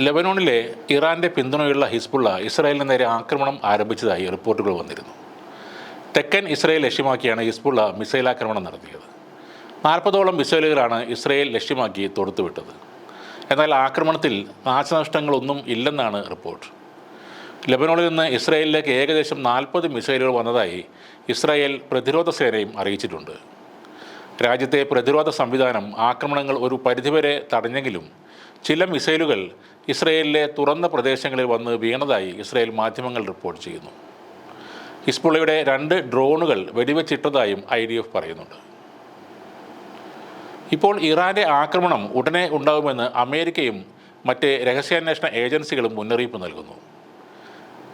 ലെബനോണിലെ ഇറാന്റെ പിന്തുണയുള്ള ഹിസ്ബുള്ള ഇസ്രായേലിന് നേരെ ആക്രമണം ആരംഭിച്ചതായി റിപ്പോർട്ടുകൾ വന്നിരുന്നു. തെക്കൻ ഇസ്രായേൽ ലക്ഷ്യമാക്കിയാണ് ഹിസ്ബുള്ള മിസൈൽ ആക്രമണം നടത്തിയത്. നാൽപ്പതോളം മിസൈലുകളാണ് ഇസ്രായേൽ ലക്ഷ്യമാക്കി തൊടുത്തുവിട്ടത്. എന്നാൽ ആക്രമണത്തിൽ നാശനഷ്ടങ്ങളൊന്നും ഇല്ലെന്നാണ് റിപ്പോർട്ട്. ലെബനോണിൽ നിന്ന് ഇസ്രായേലിലേക്ക് ഏകദേശം നാൽപ്പത് മിസൈലുകൾ വന്നതായി ഇസ്രായേൽ പ്രതിരോധ സേനയും അറിയിച്ചിട്ടുണ്ട്. രാജ്യത്തെ പ്രതിരോധ സംവിധാനം ആക്രമണങ്ങൾ ഒരു പരിധിവരെ തടഞ്ഞെങ്കിലും ചില മിസൈലുകൾ ഇസ്രയേലിലെ തുറന്ന പ്രദേശങ്ങളിൽ വന്ന് വീണതായി ഇസ്രയേൽ മാധ്യമങ്ങൾ റിപ്പോർട്ട് ചെയ്യുന്നു. ഹിസ്ബുള്ളയുടെ രണ്ട് ഡ്രോണുകൾ വെടിവെച്ചിട്ടതായും ഐ ഡി എഫ് പറയുന്നുണ്ട്. ഇപ്പോൾ ഇറാന്റെ ആക്രമണം ഉടനെ ഉണ്ടാകുമെന്ന് അമേരിക്കയും മറ്റ് രഹസ്യാന്വേഷണ ഏജൻസികളും മുന്നറിയിപ്പ് നൽകുന്നു.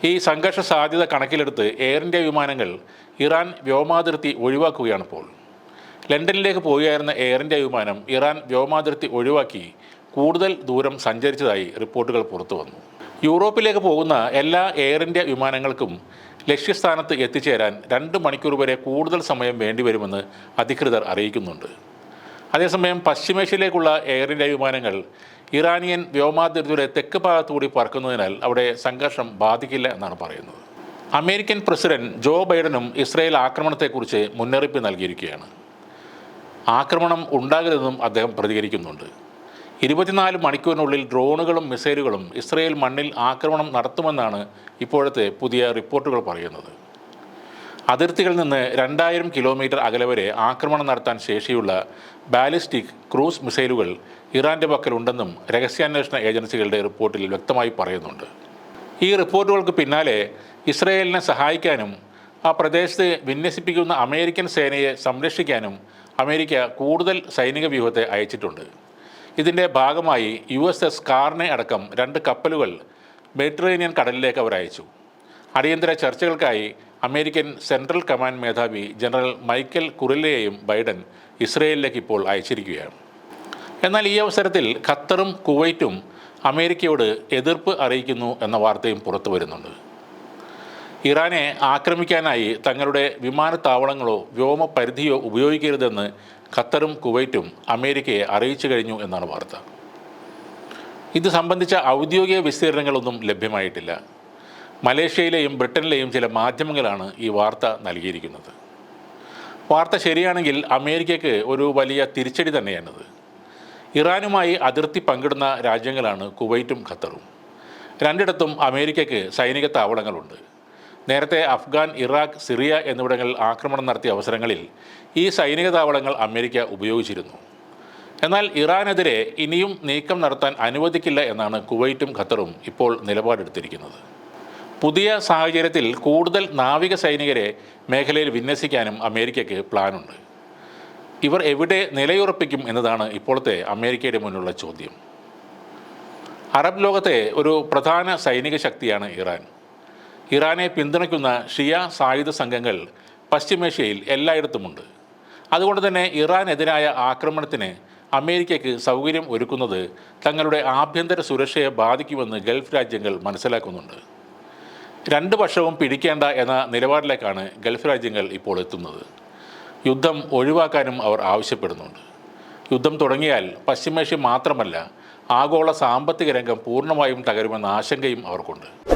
ഈ സംഘർഷ സാധ്യത കണക്കിലെടുത്ത് എയർ ഇന്ത്യ വിമാനങ്ങൾ ഇറാൻ വ്യോമാതിർത്തി ഒഴിവാക്കുകയാണിപ്പോൾ. ലണ്ടനിലേക്ക് പോവുകയായിരുന്ന എയർ ഇന്ത്യ വിമാനം ഇറാൻ വ്യോമാതിർത്തി ഒഴിവാക്കി കൂടുതൽ ദൂരം സഞ്ചരിച്ചതായി റിപ്പോർട്ടുകൾ പുറത്തു വന്നു. യൂറോപ്പിലേക്ക് പോകുന്ന എല്ലാ എയർ ഇന്ത്യ വിമാനങ്ങൾക്കും ലക്ഷ്യസ്ഥാനത്ത് എത്തിച്ചേരാൻ രണ്ട് മണിക്കൂർ വരെ കൂടുതൽ സമയം വേണ്ടിവരുമെന്ന് അധികൃതർ അറിയിക്കുന്നുണ്ട്. അതേസമയം പശ്ചിമേഷ്യയിലേക്കുള്ള എയർ ഇന്ത്യ വിമാനങ്ങൾ ഇറാനിയൻ വ്യോമാതിർത്തിയുടെ തെക്ക് ഭാഗത്തുകൂടി പറക്കുന്നതിനാൽ അവിടെ സംഘർഷം ബാധിക്കില്ല എന്നാണ് പറയുന്നത്. അമേരിക്കൻ പ്രസിഡന്റ് ജോ ബൈഡനും ഇസ്രായേൽ ആക്രമണത്തെക്കുറിച്ച് മുന്നറിയിപ്പ് നൽകിയിരിക്കുകയാണ്. ആക്രമണം ഉണ്ടാകരുതെന്നും അദ്ദേഹം പ്രതികരിക്കുന്നുണ്ട്. ഇരുപത്തിനാല് മണിക്കൂറിനുള്ളിൽ ഡ്രോണുകളും മിസൈലുകളും ഇസ്രയേൽ മണ്ണിൽ ആക്രമണം നടത്തുമെന്നാണ് ഇപ്പോഴത്തെ പുതിയ റിപ്പോർട്ടുകൾ പറയുന്നത്. അതിർത്തികളിൽ നിന്ന് രണ്ടായിരം കിലോമീറ്റർ അകലെ വരെ ആക്രമണം നടത്താൻ ശേഷിയുള്ള ബാലിസ്റ്റിക് ക്രൂസ് മിസൈലുകൾ ഇറാന്റെ പക്കലുണ്ടെന്നും രഹസ്യാന്വേഷണ ഏജൻസികളുടെ റിപ്പോർട്ടിൽ വ്യക്തമായി പറയുന്നുണ്ട്. ഈ റിപ്പോർട്ടുകൾക്ക് പിന്നാലെ ഇസ്രയേലിനെ സഹായിക്കാനും ആ പ്രദേശത്ത് വിന്യസിപ്പിക്കുന്ന അമേരിക്കൻ സേനയെ സംരക്ഷിക്കാനും അമേരിക്ക കൂടുതൽ സൈനിക വ്യൂഹത്തെ അയച്ചിട്ടുണ്ട്. ഇതിന്റെ ഭാഗമായി യു എസ് എസ് കാർണെ അടക്കം രണ്ട് കപ്പലുകൾ മെഡിറ്ററേനിയൻ കടലിലേക്ക് അവർ അയച്ചു. അടിയന്തര ചർച്ചകൾക്കായി അമേരിക്കൻ സെൻട്രൽ കമാൻഡ് മേധാവി ജനറൽ മൈക്കൽ കുറില്ലയെയും ബൈഡൻ ഇസ്രയേലിലേക്ക് ഇപ്പോൾ അയച്ചിരിക്കുകയാണ്. എന്നാൽ ഈ അവസരത്തിൽ ഖത്തറും കുവൈറ്റും അമേരിക്കയോട് എതിർപ്പ് അറിയിക്കുന്നു എന്ന വാർത്തയും പുറത്തു വരുന്നുണ്ട്. ഇറാനെ ആക്രമിക്കാനായി തങ്ങളുടെ വിമാനത്താവളങ്ങളോ വ്യോമ പരിധിയോ ഉപയോഗിക്കരുതെന്ന് ഖത്തറും കുവൈറ്റും അമേരിക്കയെ അറിയിച്ചു കഴിഞ്ഞു എന്നാണ് വാർത്ത. ഇത് സംബന്ധിച്ച ഔദ്യോഗിക വിസ്തീർണങ്ങളൊന്നും ലഭ്യമായിട്ടില്ല. മലേഷ്യയിലെയും ബ്രിട്ടനിലെയും ചില മാധ്യമങ്ങളാണ് ഈ വാർത്ത നൽകിയിരിക്കുന്നത്. വാർത്ത ശരിയാണെങ്കിൽ അമേരിക്കയ്ക്ക് ഒരു വലിയ തിരിച്ചടി തന്നെയാണിത്. ഇറാനുമായി അതിർത്തി പങ്കിടുന്ന രാജ്യങ്ങളാണ് കുവൈറ്റും ഖത്തറും. രണ്ടിടത്തും അമേരിക്കയ്ക്ക് സൈനിക താവളങ്ങളുണ്ട്. നേരത്തെ അഫ്ഗാൻ ഇറാഖ് സിറിയ എന്നിവിടങ്ങളിൽ ആക്രമണം നടത്തിയ അവസരങ്ങളിൽ ഈ സൈനിക താവളങ്ങൾ അമേരിക്ക ഉപയോഗിച്ചിരുന്നു. എന്നാൽ ഇറാനെതിരെ ഇനിയും നീക്കം നടത്താൻ അനുവദിക്കില്ല എന്നാണ് കുവൈറ്റും ഖത്തറും ഇപ്പോൾ നിലപാടെടുത്തിരിക്കുന്നത്. പുതിയ സാഹചര്യത്തിൽ കൂടുതൽ നാവിക സൈനികരെ മേഖലയിൽ വിന്യസിക്കാനും അമേരിക്കയ്ക്ക് പ്ലാനുണ്ട്. ഇവർ എവിടെ നിലയുറപ്പിക്കും എന്നതാണ് ഇപ്പോഴത്തെ അമേരിക്കയുടെ മുന്നിലുള്ള ചോദ്യം. അറബ് ലോകത്തെ ഒരു പ്രധാന സൈനിക ശക്തിയാണ് ഇറാൻ. ഇറാനെ പിന്തുണയ്ക്കുന്ന ഷിയ സായുധ സംഘങ്ങൾ പശ്ചിമേഷ്യയിൽ എല്ലായിടത്തുമുണ്ട്. അതുകൊണ്ട് തന്നെ ഇറാനെതിരായ ആക്രമണത്തിന് അമേരിക്കയ്ക്ക് സൗകര്യം ഒരുക്കുന്നത് തങ്ങളുടെ ആഭ്യന്തര സുരക്ഷയെ ബാധിക്കുമെന്ന് ഗൾഫ് രാജ്യങ്ങൾ മനസ്സിലാക്കുന്നുണ്ട്. രണ്ട് വർഷവും പിടിക്കേണ്ട എന്ന നിലപാടിലേക്കാണ് ഗൾഫ് രാജ്യങ്ങൾ ഇപ്പോൾ എത്തുന്നത്. യുദ്ധം ഒഴിവാക്കാനും അവർ ആവശ്യപ്പെടുന്നുണ്ട്. യുദ്ധം തുടങ്ങിയാൽ പശ്ചിമേഷ്യ മാത്രമല്ല ആഗോള സാമ്പത്തിക രംഗം പൂർണമായും തകരുമെന്ന ആശങ്കയും അവർക്കുണ്ട്.